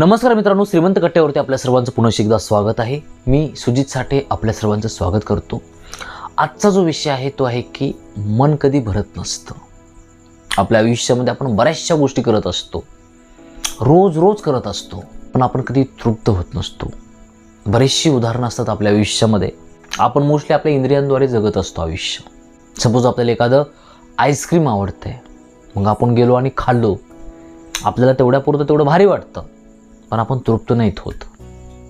नमस्कार मित्रांनो श्रीमंत कट्ट्यावरती आपल्या सर्वांचं पुन्हा एकदा स्वागत आहे. मी सुजित साठे आपल्या सर्वांचं स्वागत करतो. आजचा जो विषय आहे तो आहे की मन कधी भरत नसतं. आपल्या आयुष्यामध्ये आपण बऱ्याचशा गोष्टी करत असतो. रोज रोज करत असतो पण आपण कधी तृप्त होत नसतो. बरेचशी उदाहरणं असतात आपल्या आयुष्यामध्ये. आपण मोस्टली आपल्या इंद्रियांद्वारे जगत असतो आयुष्य. सपोज आपल्याला एखादं आईस्क्रीम आवडतंय. मग आपण गेलो आणि खाल्लो. आपल्याला तेवढ्यापुरतं तेवढं भारी वाटतं. पण आपण तृप्त नाहीत होत.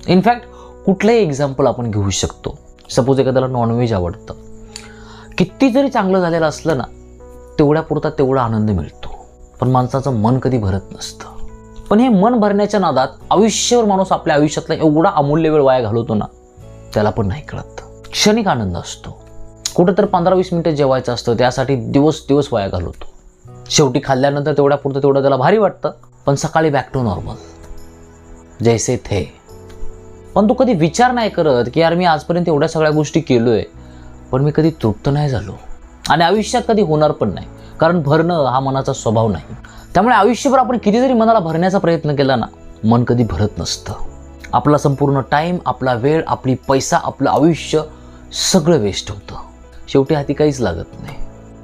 इनफॅक्ट कुठलंही एक्झाम्पल आपण घेऊ शकतो. सपोज एखाद्याला नॉनव्हेज आवडतं. किती जरी चांगलं झालेलं असलं ना तेवढ्यापुरता तेवढा आनंद मिळतो. पण माणसाचं मन कधी भरत नसतं. पण हे मन भरण्याच्या नादात आयुष्यभर माणूस आपल्या आयुष्यातला एवढा अमूल्य वेळ वाया घालवतो ना त्याला पण नाही कळत. क्षणिक आनंद असतो. कुठं तर पंधरा वीस मिनिटं जेवायचं असतं त्यासाठी दिवस दिवस वाया घालवतो. शेवटी खाल्ल्यानंतर तेवढ्यापुरतं तेवढं त्याला भारी वाटतं पण सकाळी बॅक टू नॉर्मल जैसे थे. पण तू कधी विचार नाही करत की यार मी आजपर्यंत एवढ्या सगळ्या गोष्टी केलो आहे पण मी कधी तृप्त नाही झालो. आणि आयुष्यात कधी होणार पण नाही कारण भरणं हा मनाचा स्वभाव नाही. त्यामुळे आयुष्यभर आपण किती जरी मनाला भरण्याचा प्रयत्न केला ना मन कधी भरत नसतं. आपला संपूर्ण टाईम आपला वेळ आपली पैसा आपलं आयुष्य सगळं वेस्ट होतं. शेवटी हाती काहीच लागत नाही.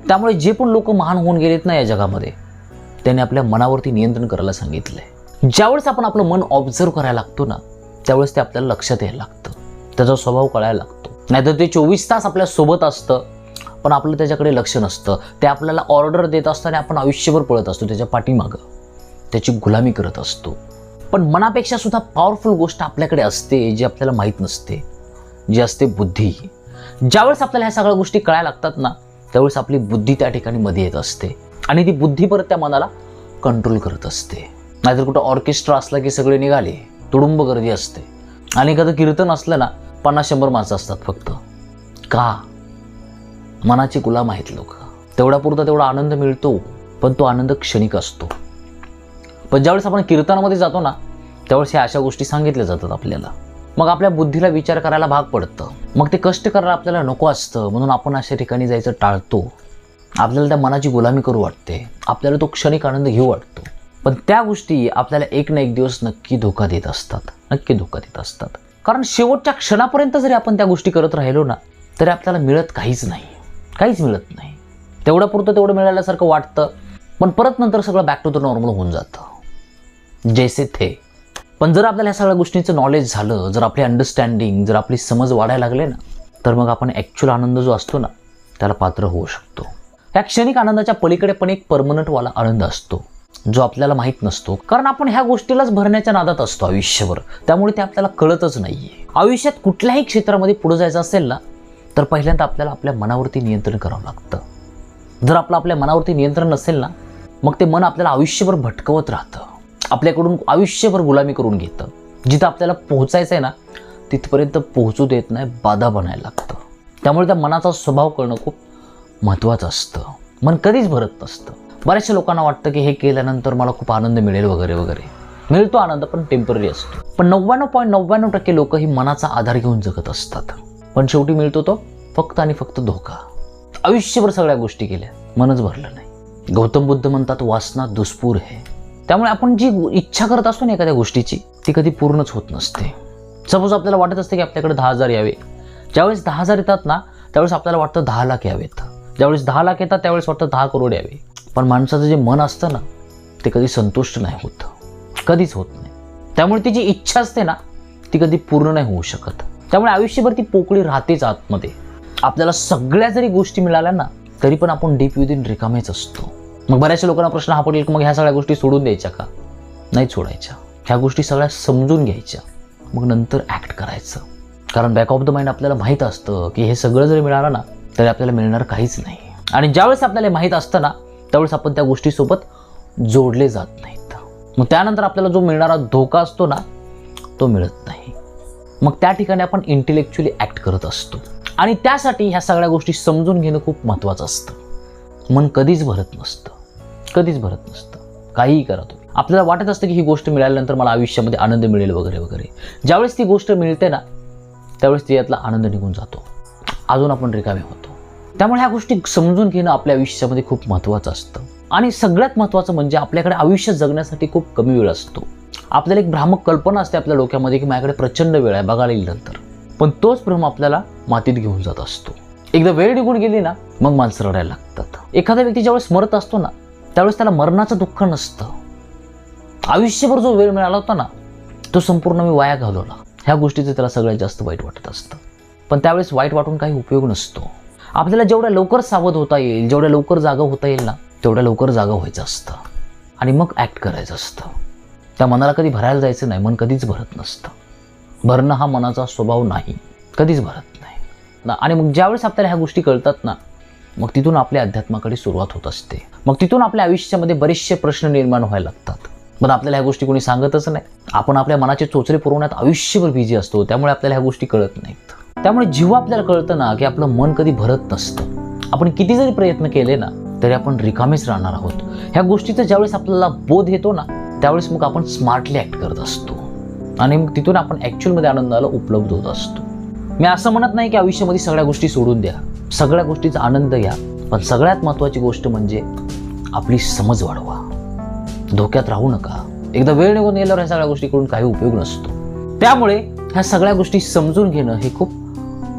त्यामुळे जे पण लोक महान होऊन गेलेत ना या जगामध्ये त्याने आपल्या मनावरती नियंत्रण करायला सांगितलं आहे ज्यावेळेस आपण आपलं मन ऑब्झर्व करायला लागतो ना त्यावेळेस ते आपल्याला लक्षात यायला लागतं. त्याचा स्वभाव कळायला लागतो. नाहीतर ते चोवीस तास आपल्यासोबत असतं पण आपलं त्याच्याकडे लक्ष नसतं. ते आपल्याला ऑर्डर देत असतं आणि आपण आयुष्यभर पळत असतो त्याच्या पाठीमागं. त्याची गुलामी करत असतो. पण मनापेक्षा सुद्धा पॉवरफुल गोष्ट आपल्याकडे असते जी आपल्याला माहीत नसते. जी असते बुद्धी. ज्यावेळेस आपल्याला ह्या सगळ्या गोष्टी कळायला लागतात ना त्यावेळेस आपली बुद्धी त्या ठिकाणी मध्ये येत असते. आणि ती बुद्धी परत त्या मनाला कंट्रोल करत असते. नाहीतर कुठं ऑर्केस्ट्रा असला की सगळे निघाले तुडुंब गर्दी असते. आणि एखादं कीर्तन असलं ना पन्नास शंभर माणसं असतात फक्त. का? मनाची गुलाम आहेत लोक. तेवढ्यापुरता तेवढा आनंद मिळतो पण तो आनंद क्षणिक असतो. पण ज्यावेळेस आपण कीर्तनामध्ये जातो ना त्यावेळेस ह्या अशा गोष्टी सांगितल्या जातात आपल्याला. मग आपल्या बुद्धीला विचार करायला भाग पडतं. मग ते कष्ट करायला आपल्याला नको असतं म्हणून आपण अशा ठिकाणी जायचं टाळतो. आपल्याला त्या मनाची गुलामी करू वाटते. आपल्याला तो क्षणिक आनंद घेऊ वाटतो. पण त्या गोष्टी आपल्याला एक ना एक दिवस नक्की धोका देत असतात. नक्की धोका देत असतात. कारण शेवटच्या क्षणापर्यंत जरी आपण त्या गोष्टी करत राहिलो ना तरी आपल्याला मिळत काहीच नाही. काहीच मिळत नाही. तेवढं पुरतं तेवढं मिळाल्यासारखं वाटतं. पण परत नंतर सगळं बॅक टू द नॉर्मल होऊन जातं. जैसे थे. पण जर आपल्याला ह्या सगळ्या गोष्टींचं नॉलेज झालं जर आपली अंडरस्टँडिंग जर आपली समज वाढायला लागले ना तर मग आपण ॲक्च्युअल आनंद जो असतो ना त्याला पात्र होऊ शकतो. ह्या क्षणिक आनंदाच्या पलीकडे पण एक परमनंटवाला आनंद असतो. जो आपल्याला माहीत नसतो. कारण आपण ह्या गोष्टीलाच भरण्याच्या नादात असतो आयुष्यभर. त्यामुळे ते आपल्याला कळतच नाही आयुष्यात कुठल्याही क्षेत्रामध्ये पुढे जायचं असेल ना तर पहिल्यांदा आपल्याला आपल्या मनावरती नियंत्रण करावं लागतं. जर आपलं आपल्या मनावरती नियंत्रण नसेल ना मग ते मन आपल्याला आयुष्यभर भटकवत राहतं. आपल्याकडून आयुष्यभर गुलामी करून घेतं. जिथं आपल्याला पोहोचायचं आहे ना तिथपर्यंत पोहोचू देत नाही बाधा बनायला लागतं. त्यामुळे त्या मनाचा स्वभाव कळणं खूप महत्त्वाचं असतं. मन कधीच भरत नसतं. बऱ्याचशा लोकांना वाटतं की हे केल्यानंतर मला खूप आनंद मिळेल वगैरे वगैरे. मिळतो आनंद पण टेंपररी असतो. पण नव्याण्णव पॉईंट नव्याण्णव टक्के लोक ही मनाचा आधार घेऊन जगत असतात. पण शेवटी मिळतो तो फक्त आणि फक्त धोका. आयुष्यभर सगळ्या गोष्टी केल्या मनच भरलं नाही. गौतम बुद्ध म्हणतात वासना दुष्पूर आहे त्यामुळे आपण जी इच्छा करत असतो ना एखाद्या गोष्टीची ती कधी पूर्णच होत नसते. सपोज आपल्याला वाटत असते की आपल्याकडे दहा हजार यावे. ज्यावेळेस दहा हजार येतात ना त्यावेळेस आपल्याला वाटतं दहा लाख यावेत. ज्यावेळेस दहा लाख येतात त्यावेळेस वाटतं दहा करोड यावे. पण माणसाचं जे मन असतं ना ते कधी संतुष्ट नाही होत. कधीच होत नाही. त्यामुळे ती जी इच्छा असते ना ती कधी पूर्ण नाही होऊ शकत. त्यामुळे आयुष्यभर ती पोकळी राहतेच आतमध्ये. आपल्याला सगळ्या जरी गोष्टी मिळाल्या ना तरी पण आपण डीप विदिन रिकामेच असतो. मग बऱ्याचशा लोकांना प्रश्न हा पडेल की मग ह्या सगळ्या गोष्टी सोडून द्यायच्या का? नाही सोडायच्या. ह्या गोष्टी सगळ्या समजून घ्यायच्या. मग नंतर ॲक्ट करायचं. कारण बॅक ऑफ द माइंड आपल्याला माहीत असतं की हे सगळं जरी मिळालं ना तरी आपल्याला मिळणार काहीच नाही. आणि ज्यावेळेस आपल्याला माहीत असतं ना त्यावेळेस आपण त्या गोष्टीसोबत जोडले जात नाहीत. मग त्यानंतर आपल्याला जो मिळणारा धोका असतो ना तो मिळत नाही. मग त्या ठिकाणी आपण इंटेलेक्च्युअली ॲक्ट करत असतो. आणि त्यासाठी ह्या सगळ्या गोष्टी समजून घेणं खूप महत्त्वाचं असतं. मन कधीच भरत नसतं. कधीच भरत नसतं. काहीही करा तुम्ही. आपल्याला वाटत असतं की ही गोष्ट मिळाल्यानंतर मला आयुष्यामध्ये आनंद मिळेल वगैरे वगैरे. ज्यावेळेस ती गोष्ट मिळते ना त्यावेळेस त्यातला आनंद निघून जातो. अजून आपण रिकामे होतो. त्यामुळे ह्या गोष्टी समजून घेणं आपल्या आयुष्यामध्ये खूप महत्त्वाचं असतं. आणि सगळ्यात महत्त्वाचं म्हणजे आपल्याकडे आयुष्य जगण्यासाठी खूप कमी वेळ असतो. आपल्याला एक भ्रामक कल्पना असते आपल्या डोक्यामध्ये की माझ्याकडे प्रचंड वेळ आहे बघायला येईल नंतर. पण तोच भ्रम आपल्याला मातीत घेऊन जात असतो. एकदा वेळ निघून गेली ना मग माणसं रडायला लागतात. एखादा व्यक्ती ज्यावेळेस मरत असतो ना त्यावेळेस त्याला मरणाचं दुःख नसतं. आयुष्यभर जो वेळ मिळाला होता ना तो संपूर्ण मी वाया घालवला. ह्या गोष्टीचं त्याला सगळ्यात जास्त वाईट वाटत असतं. पण त्यावेळेस वाईट वाटून काही उपयोग नसतो. आपल्याला जेवढ्या लवकर सावध होता येईल जेवढ्या लवकर जागा होता येईल ना तेवढ्या लवकर जागा व्हायचं असतं. आणि मग ॲक्ट करायचं असतं. त्या मनाला कधी भरायला जायचं नाही मन कधीच भरत नसतं. भरणं हा मनाचा स्वभाव नाही कधीच भरत नाही. ना आणि मग ज्यावेळेस आपल्याला ह्या गोष्टी कळतात ना मग तिथून आपल्या अध्यात्माकडे सुरुवात होत असते. मग तिथून आपल्या आयुष्यामध्ये बरेचसे प्रश्न निर्माण व्हायला लागतात. पण आपल्याला ह्या गोष्टी कोणी सांगतच नाही. आपण आपल्या मनाचे चोचरे पुरवण्यात आयुष्यभर बिझी असतो त्यामुळे आपल्याला ह्या गोष्टी कळत नाहीत. त्यामुळे जेव्हा आपल्याला कळतं ना की आपलं मन कधी भरत नसतं. आपण किती जरी प्रयत्न केले ना तरी आपण रिकामेच राहणार आहोत. ह्या गोष्टीचा ज्यावेळेस आपल्याला बोध येतो ना त्यावेळेस मग आपण स्मार्टली ॲक्ट करत असतो. आणि मग तिथून आपण ॲक्च्युअलमध्ये आनंदाला उपलब्ध होत असतो. मी असं म्हणत नाही की आयुष्यामध्ये सगळ्या गोष्टी सोडून द्या. सगळ्या गोष्टीचा आनंद घ्या. पण सगळ्यात महत्त्वाची गोष्ट म्हणजे आपली समज वाढवा. धोक्यात राहू नका. एकदा वेळ निघून गेल्यावर ह्या सगळ्या गोष्टी करून काही उपयोग नसतो. त्यामुळे ह्या सगळ्या गोष्टी समजून घेणं हे खूप